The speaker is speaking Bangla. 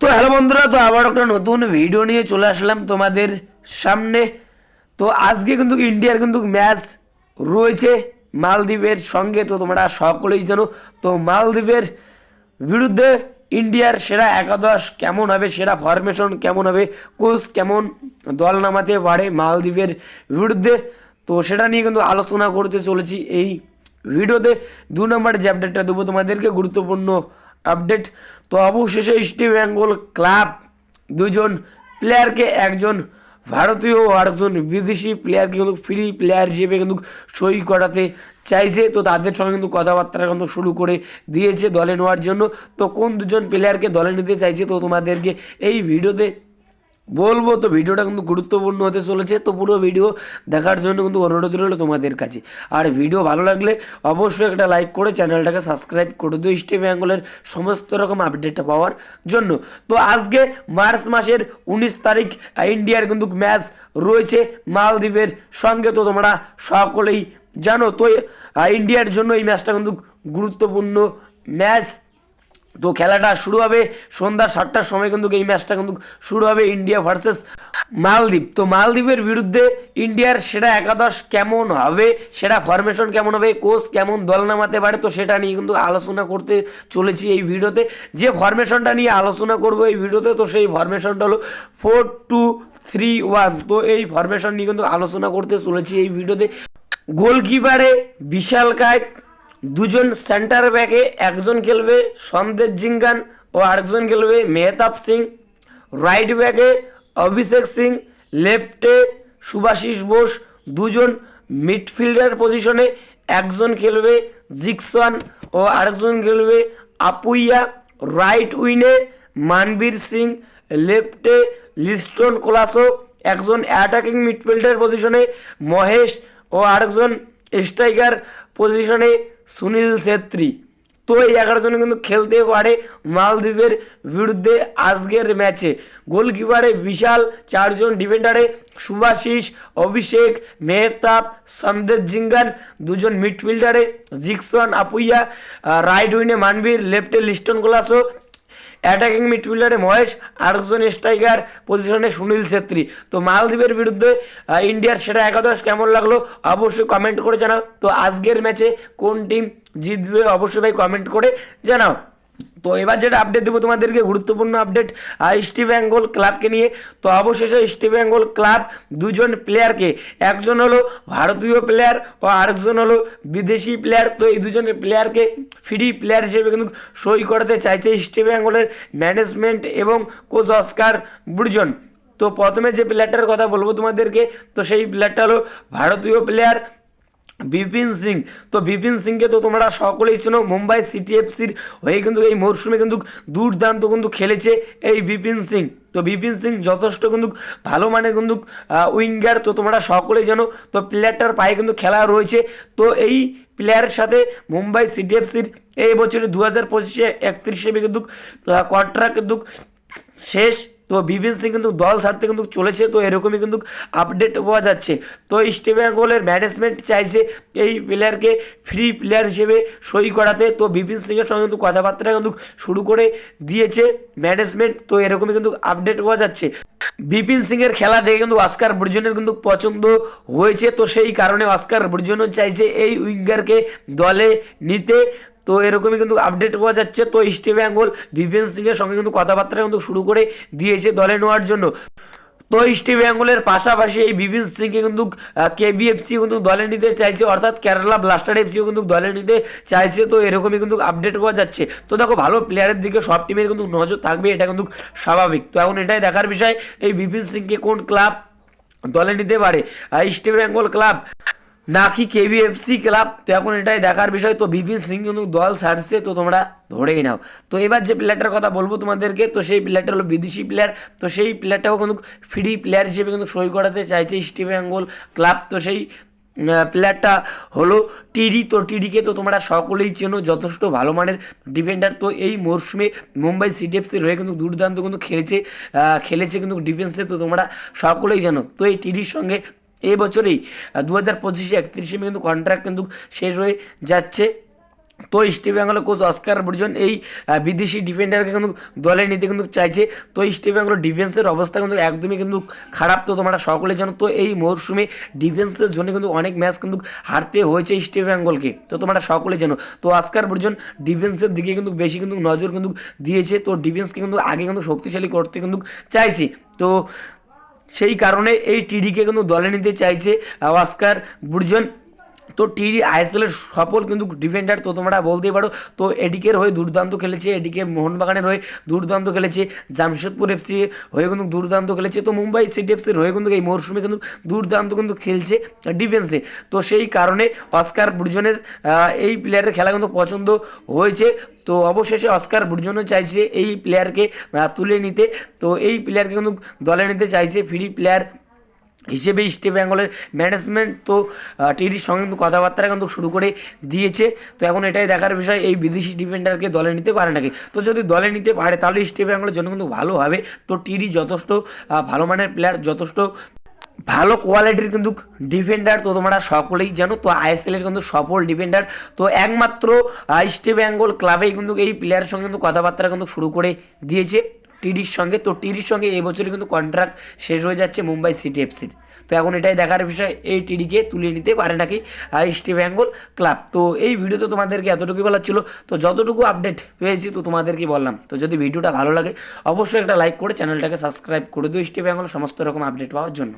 তো হ্যালো বন্ধুরা, তো আবার একটা নতুন ভিডিও নিয়ে চলে আসলাম তোমাদের সামনে। তো আজকে কিন্তু ইন্ডিয়ার কিন্তু ম্যাচ রয়েছে মালদ্বীপের সঙ্গে। তো তোমরা সকলেই জানো, তো মালদ্বীপের বিরুদ্ধে ইন্ডিয়ার সেরা একাদশ কেমন হবে, সেরা ফরমেশন কেমন হবে কোচ কেমন দল নামাতে পারে মালদ্বীপের বিরুদ্ধে। তো সেটা নিয়ে কিন্তু আলোচনা করতে চলেছি এই ভিডিওতে দু নম্বর আপডেটটা দেবো তোমাদেরকে, গুরুত্বপূর্ণ আপডেট। তো অবশেষে ইস্ট বেঙ্গল ক্লাব দুজন প্লেয়ারকে একজন ভারতীয় আরেকজন বিদেশি প্লেয়ারকে কিন্তু ফ্রি প্লেয়ার হিসেবে কিন্তু সই করাতে চাইছে। তো তাদের সঙ্গে কিন্তু কথাবার্তা কিন্তু শুরু করে দিয়েছে দলে নেওয়ার জন্য। তো কোন দুজন প্লেয়ারকে দলে নিতে চাইছে, তো তোমাদেরকে এই ভিডিওতে বলব, তো ভিডিওটা কিন্তু গুরুত্বপূর্ণ হতে চলেছে, তো পুরো ভিডিও দেখার জন্য কিন্তু অনুরোধ রইল তোমাদের কাছে। আর ভিডিও ভালো লাগলে অবশ্যই একটা লাইক করে চ্যানেলটাকে সাবস্ক্রাইব করে দিও স্টে বেঙ্গলের সমস্ত রকম আপডেটটা পাওয়ার জন্য। তো আজকে মার্চ মাসের উনিশ তারিখ, ইন্ডিয়ার কিন্তু ম্যাচ রয়েছে মালদ্বীপের সঙ্গে, তো তোমরা সকলেই জানো। তো ইন্ডিয়ার জন্য এই ম্যাচটা কিন্তু গুরুত্বপূর্ণ ম্যাচ। তো খেলাটা শুরু হবে সন্ধ্যা সাতটার সময় কিন্তু এই ম্যাচটা কিন্তু শুরু হবে ইন্ডিয়া ভার্সেস মালদ্বীপ। তো মালদ্বীপের বিরুদ্ধে ইন্ডিয়ার সেরা একাদশ কেমন হবে? সেরা ফরমেশন কেমন হবে? কোচ কেমন দল নামাতে পারে? তো সেটা নিয়ে কিন্তু আলোচনা করতে চলেছি এই ভিডিওতে। যে ফরমেশনটা নিয়ে আলোচনা করব এই ভিডিওতে, তো সেই ফরমেশনটা হলো ফোর টু থ্রি ওয়ান তো এই ফরমেশন নিয়ে কিন্তু আলোচনা করতে চলেছি এই ভিডিওতে। গোলকিপারে বিশাল কায়ক দুজন সেন্টার ব্যাকে একজন খেলবে সন্দেশ জিঙ্গান ও আরেকজন খেলবে মেহতাব সিং। রাইট ব্যাকে অভিষেক সিং লেফটে সুভাশিস বোস। দুজন মিডফিল্ডার পজিশনে একজন খেলবে জিকসন ও আরেকজন খেলবে আপুইয়া। রাইট উইনে মানবীর সিং লেফটে লিস্টন কোলাসো। একজন অ্যাটাকিং মিডফিল্ডার পজিশনে মহেশ ও আরেকজন স্ট্রাইকার পজিশনে সুনীল ছেত্রী। তো এই এগারো জন কিন্তু খেলতে পারে মালদ্বীপের বিরুদ্ধে আজকের ম্যাচে। গোলকিপারে বিশাল চারজন ডিফেন্ডারে সুভাশিস অভিষেক, মেহতাব, সন্দেশ জিঙ্গান, দুজন মিডফিল্ডারে জিকসন, আপুইয়া রাইট উইনে মানবীর, লেফটে লিস্টন গোলাসো অ্যাটাকিং মিডফিল্ডারে মহেশ, আরেকজন স্ট্রাইকার পজিশনে সুনীল ছেত্রী। তো মালদ্বীপের বিরুদ্ধে ইন্ডিয়ার সেটা একাদশ কেমন লাগল অবশ্যই কমেন্ট করে জানাও। তো আজকের ম্যাচে কোন টিম জিতবে অবশ্যই ভাই কমেন্ট করে জানাও। তো এবার যেটা আপডেট দেবো তোমাদেরকে, গুরুত্বপূর্ণ আপডেট ইস্ট বেঙ্গল ক্লাবকে নিয়ে। তো অবশেষে ইস্ট বেঙ্গল ক্লাব দুজন প্লেয়ারকে একজন হলো ভারতীয় প্লেয়ার ও আরেকজন হলো বিদেশি প্লেয়ার তো এই দুজন প্লেয়ারকে ফ্রি প্লেয়ার হিসেবে কিন্তু সই করতে চাইছে ইস্ট বেঙ্গলের ম্যানেজমেন্ট এবং কোচ অস্কার বুর্জন তো প্রথমে যে প্লেয়ারটার কথা বলব তোমাদেরকে, তো সেই প্লেয়ারটা হলো ভারতীয় প্লেয়ার বিপিন সিং। তো বিপিন সিংকে তো তোমরা সকলেই চেনো, মুম্বাই সিটি এফসির হয়ে কিন্তু এই মরশুমে কিন্তু দুর্দান্ত কিন্তু খেলেছে এই বিপিন সিং। তো বিপিন সিং যথেষ্ট কিন্তু ভালো মানের কিন্তু উইঙ্গার, তো তোমরা সকলেই জানো, তো প্লেয়ারটার পায়ে কিন্তু খেলা রয়েছে। তো এই প্লেয়ারের সাথে মুম্বাই সিটি এফসির এই বছরে দু হাজার পঁচিশে একত্রিশে কিন্তু কন্ট্রাক্ট কিন্তু শেষ। তো বিপিন সিং কিন্তু দল ছাড়তে কিন্তু চলেছে, তো এরকমই কিন্তু আপডেট পাওয়া যাচ্ছে। তো ইস্ট বেঙ্গলের ম্যানেজমেন্ট চাইছে এই প্লেয়ারকে ফ্রি প্লেয়ার হিসেবে সই করাতে। তো বিপিন সিংয়ের সঙ্গে কিন্তু কথাবার্তা কিন্তু শুরু করে দিয়েছে ম্যানেজমেন্ট তো এরকমই কিন্তু আপডেট পাওয়া যাচ্ছে। বিপিন সিংয়ের খেলা দেখে কিন্তু অস্কার ব্রিজনের কিন্তু পছন্দ হয়েছে, তো সেই কারণে অস্কার ব্রিজনও চাইছে এই উইঙ্গারকে দলে নিতে। তো এরকমই কিন্তু আপডেট পাওয়া যাচ্ছে। তো ইস্ট বেঙ্গল বিপিন সিংয়ের সঙ্গে কিন্তু কথাবার্তা কিন্তু শুরু করে দিয়েছে দলে নেওয়ার জন্য। তো ইস্ট বেঙ্গলের পাশাপাশি এই বিপিন সিংকে কিন্তু কেবিএফসি কিন্তু দলে নিতে চাইছে, অর্থাৎ কেরালা ব্লাস্টার এফসিও কিন্তু দলে নিতে চাইছে। তো এরকমই কিন্তু আপডেট পাওয়া যাচ্ছে। তো দেখো ভালো প্লেয়ারের দিকে সব টিমের কিন্তু নজর থাকবে, এটা কিন্তু স্বাভাবিক। তো এখন এটাই দেখার বিষয়, এই বিপিন সিংকে কোন ক্লাব দলে নিতে পারে? ইস্ট বেঙ্গল ক্লাব নাকি কেবিএফসি ক্লাব তো এখন এটাই দেখার বিষয়। তো বিপিন সিং কিন্তু দল ছাড়ছে, তো তোমরা ধরেই নাও। তো এবার যে প্লেয়ারটার কথা বলব তোমাদেরকে, তো সেই প্লেয়ারটা হলো বিদেশি প্লেয়ার তো সেই প্লেয়ারটাও কিন্তু ফ্রি প্লেয়ার হিসেবে কিন্তু সই করাতে চাইছে ইস্ট বেঙ্গল ক্লাব তো সেই প্লেয়ারটা হলো টিডি তো টিডিকে তো তোমরা সকলেই চেনো, যথেষ্ট ভালো মানের ডিফেন্ডার তো এই মরশুমে মুম্বাই সিটি এফসির হয়ে কিন্তু দুর্দান্ত কিন্তু খেলেছে খেলেছে কিন্তু ডিফেন্সে তো তোমরা সকলেই জানো। তো এই টিডির সঙ্গে এই বছরেই দু হাজার পঁচিশে একত্রিশে মে কিন্তু কন্ট্রাক্ট কিন্তু শেষ হয়ে যাচ্ছে। তো ইস্ট বেঙ্গলের কোচ অস্কার বুর্জন এই বিদেশি ডিফেন্ডারকে কিন্তু দলে নিতে কিন্তু চাইছে। তো ইস্ট বেঙ্গল ডিফেন্সের অবস্থা কিন্তু একদমই কিন্তু খারাপ। তো তোমরা সকলে জানো, তো এই মরশুমে ডিফেন্সের জন্য কিন্তু অনেক ম্যাচ কিন্তু হারতে হয়েছে ইস্ট বেঙ্গলকে তো তোমরা সকলে জানো, তো অস্কার বুর্জন ডিফেন্সের দিকে কিন্তু বেশি কিন্তু নজর কিন্তু দিয়েছে। তো ডিফেন্সকে কিন্তু আগে কিন্তু শক্তিশালী করতে কিন্তু চাইছে। তো সেই কারণে এই টিডিকে কিন্তু দলে নিতে চাইছে গাভাস্কার বুর্জন। তো টিডি, আইএসএলের সফল কিন্তু ডিফেন্ডার তো তোমরা বলতেই পারো। তো এডিকের হয়ে দুর্দান্ত খেলেছে, এডিকে মোহনবাগানের হয়ে দুর্দান্ত খেলেছে, জামশেদপুর এফসি হয়ে কিন্তু দুর্দান্ত খেলেছে, তো মুম্বাই সিটি এফসির হয়ে কিন্তু এই মরশুমে কিন্তু দুর্দান্ত কিন্তু খেলছে ডিফেন্সে তো সেই কারণে অস্কার বুর্জনের এই প্লেয়ারের খেলা কিন্তু পছন্দ হয়েছে। তো অবশেষে অস্কার বুর্জনও চাইছে এই প্লেয়ারকে তুলে নিতে। তো এই প্লেয়ারকে কিন্তু দলে নিতে চাইছে ফ্রি প্লেয়ার হিসেবে ইস্ট বেঙ্গলের ম্যানেজমেন্ট তো টিডির সঙ্গে কিন্তু কথাবার্তা কিন্তু শুরু করে দিয়েছে। তো এখন এটাই দেখার বিষয়, এই বিদেশি ডিফেন্ডারকে দলে নিতে পারে নাকি? তো যদি দলে নিতে পারে, তাহলে ইস্ট বেঙ্গলের জন্য কিন্তু ভালো হবে। তো টিডি যথেষ্ট ভালো মানের প্লেয়ার যথেষ্ট ভালো কোয়ালিটির কিন্তু ডিফেন্ডার তো তোমরা সকলেই জানো। তো আইএসএল এর কিন্তু সফল ডিফেন্ডার তো একমাত্র ইস্ট বেঙ্গল ক্লাবেই কিন্তু এই প্লেয়ারের সঙ্গে কিন্তু কথাবার্তা কিন্তু শুরু করে দিয়েছে। টিডির সঙ্গে, তো টিডির সঙ্গে এই বছরে কিন্তু কন্ট্রাক্ট শেষ হয়ে যাচ্ছে মুম্বাই সিটি এফসির তো এখন এটাই দেখার বিষয়, এই টিডিকে তুলে নিতে পারে নাকি ইস্ট বেঙ্গল ক্লাব তো এই ভিডিওতে তোমাদেরকে এতটুকু বলার ছিল, তো যতটুকু আপডেট পেয়েছি তো তোমাদেরকে বললাম। তো যদি ভিডিওটা ভালো লাগে, অবশ্যই একটা লাইক করে চ্যানেলটাকে সাবস্ক্রাইব করে দিও ইস্ট বেঙ্গল সমস্ত রকম আপডেট পাওয়ার জন্য।